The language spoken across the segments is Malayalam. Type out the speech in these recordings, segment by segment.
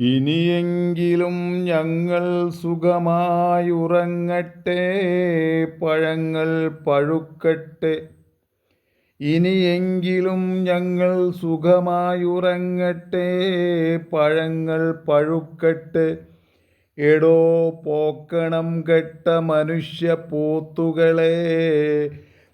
ഇനിയെങ്കിലും ഞങ്ങൾ സുഖമായി ഉറങ്ങട്ടെ പഴങ്ങൾ പഴുക്കട്ടെ. ഇനിയെങ്കിലും ഞങ്ങൾ സുഖമായി ഉറങ്ങട്ടെ പഴങ്ങൾ പഴുക്കട്ടെ. എടോ പോക്കണം കെട്ട മനുഷ്യ പോത്തുകളെ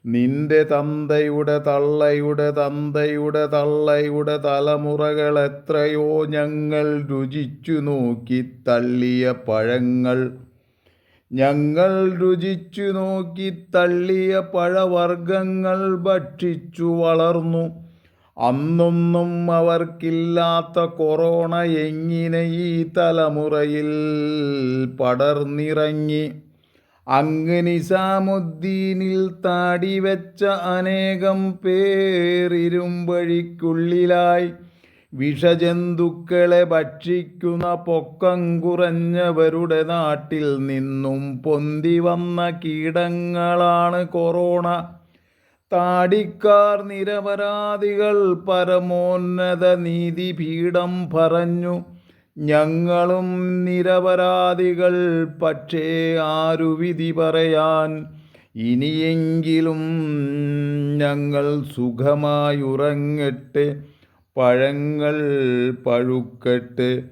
നിന്റെ തന്തയുടെ തള്ളയുടെ തന്തയുടെ തള്ളയുടെ തലമുറകൾ എത്രയോ ഞങ്ങൾ രുചിച്ചു നോക്കി തള്ളിയ പഴങ്ങൾ. ഞങ്ങൾ രുചിച്ചു നോക്കി തള്ളിയ പഴവർഗങ്ങൾ ഭക്ഷിച്ചു വളർന്നു. അന്നൊന്നും അവർക്കില്ലാത്ത കൊറോണ എങ്ങനെ ഈ തലമുറയിൽ പടർന്നിറങ്ങി? അങ്ങ് നിസാമുദ്ദീനിൽ താടി വെച്ച അനേകം പേരിരുമ്പഴിക്കുള്ളിലായി വിഷജന്തുക്കളെ ഭക്ഷിക്കുന്ന പൊക്കം കുറഞ്ഞവരുടെ നാട്ടിൽ നിന്നും പൊന്തി വന്ന കീടങ്ങളാണ് കൊറോണ. താടിക്കാർ നിരപരാധികൾ പരമോന്നത നീതിപീഠം പറഞ്ഞു. ഞങ്ങളും നിരപരാധികൾ പക്ഷേ ആരു വിധി പറയാൻ? ഇനിയെങ്കിലും ഞങ്ങൾ സുഖമായുറങ്ങട്ടെ പഴങ്ങൾ പഴുക്കട്ടെ.